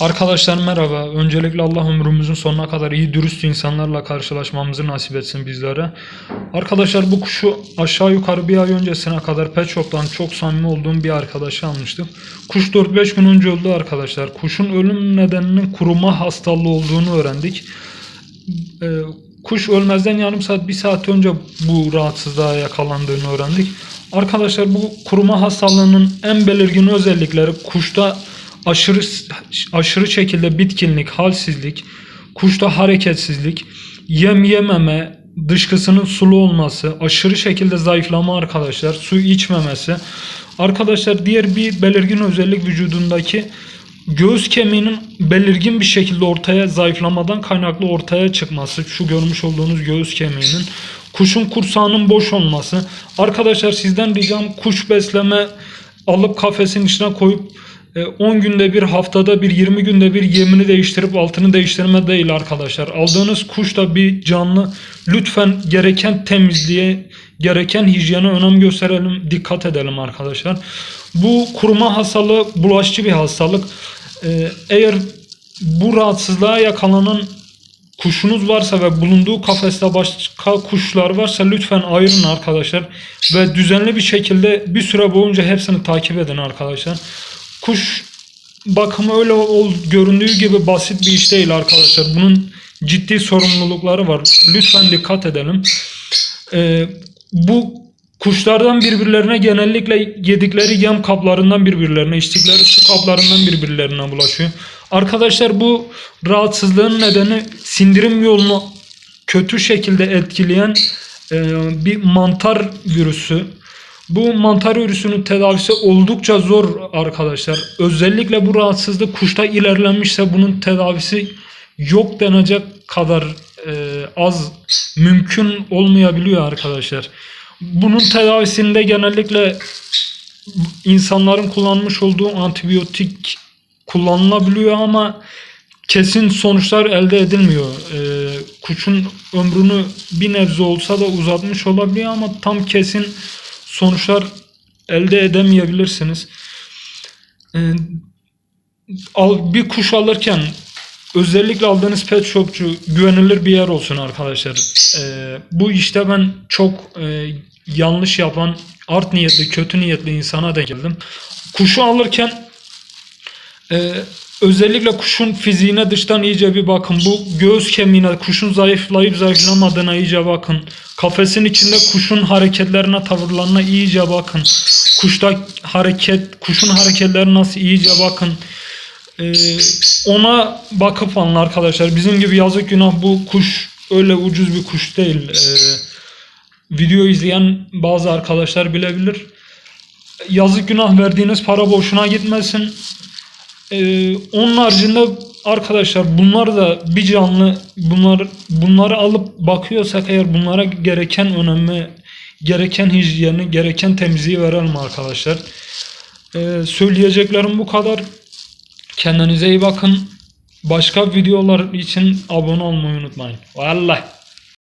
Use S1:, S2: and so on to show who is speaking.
S1: Arkadaşlar merhaba. Öncelikle Allah ömrümüzün sonuna kadar iyi dürüst insanlarla karşılaşmamızı nasip etsin bizlere. Arkadaşlar bu kuşu aşağı yukarı bir ay öncesine kadar Pet Shop'tan çok samimi olduğum bir arkadaşı almıştık. Kuş 4-5 gün önce öldü arkadaşlar. Kuşun ölüm nedeninin kuruma hastalığı olduğunu öğrendik. Ee, kuş ölmezden yarım saat bir saat önce bu rahatsızlığa yakalandığını öğrendik. Arkadaşlar bu kuruma hastalığının en belirgin özellikleri kuşta aşırı aşırı şekilde bitkinlik, halsizlik, kuşta hareketsizlik, yem yememe, dışkısının sulu olması, aşırı şekilde zayıflama arkadaşlar, su içmemesi. Arkadaşlar diğer bir belirgin özellik vücudundaki göğüs kemiğinin belirgin bir şekilde ortaya zayıflamadan kaynaklı ortaya çıkması. Şu görmüş olduğunuz göğüs kemiğinin. Kuşun kursağının boş olması. Arkadaşlar sizden ricam kuş besleme alıp kafesin içine koyup 10 günde bir haftada bir 20 günde bir yemini değiştirip altını değiştirme değil arkadaşlar. Aldığınız kuş da bir canlı. Lütfen gereken temizliğe, gereken hijyene önem gösterelim, dikkat edelim arkadaşlar. Bu kuruma hastalığı bulaşıcı bir hastalık. E, eğer bu rahatsızlığa yakalanan kuşunuz varsa ve bulunduğu kafeste başka kuşlar varsa lütfen ayırın arkadaşlar. Ve düzenli bir şekilde bir süre boyunca hepsini takip edin arkadaşlar. Kuş bakımı öyle ol, göründüğü gibi basit bir iş değil arkadaşlar. Bunun ciddi sorumlulukları var. Lütfen dikkat edelim. Ee, bu kuşlardan birbirlerine genellikle yedikleri yem kaplarından birbirlerine, içtikleri su kaplarından birbirlerine bulaşıyor. Arkadaşlar bu rahatsızlığın nedeni sindirim yolunu kötü şekilde etkileyen e, bir mantar virüsü. Bu mantar virüsünün tedavisi oldukça zor arkadaşlar. Özellikle bu rahatsızlık kuşta ilerlemişse bunun tedavisi yok denecek kadar e, az mümkün olmayabiliyor arkadaşlar. Bunun tedavisinde genellikle insanların kullanmış olduğu antibiyotik kullanılabiliyor ama kesin sonuçlar elde edilmiyor. Ee, kuşun ömrünü bir nebze olsa da uzatmış olabiliyor ama tam kesin sonuçlar elde edemeyebilirsiniz. Ee, bir kuş alırken özellikle aldığınız pet shopçu güvenilir bir yer olsun arkadaşlar. Ee, bu işte ben çok e, yanlış yapan art niyetli, kötü niyetli insana da geldim. Kuşu alırken ee, özellikle kuşun fiziğine dıştan iyice bir bakın. Bu göğüs kemiğine, kuşun zayıflayıp zayıflamadığına iyice bakın. Kafesin içinde kuşun hareketlerine, tavırlarına iyice bakın. Kuşta hareket, kuşun hareketlerine nasıl iyice bakın. Ee, ona bakıp alın arkadaşlar. Bizim gibi yazık günah bu kuş öyle ucuz bir kuş değil. Ee, video izleyen bazı arkadaşlar bilebilir. Yazık günah verdiğiniz para boşuna gitmesin. Ee, onun haricinde arkadaşlar bunlar da bir canlı bunlar bunları alıp bakıyorsak eğer bunlara gereken önemi gereken hijyeni gereken temizliği verelim arkadaşlar. Ee, söyleyeceklerim bu kadar. Kendinize iyi bakın. Başka videolar için abone olmayı unutmayın. Vallahi.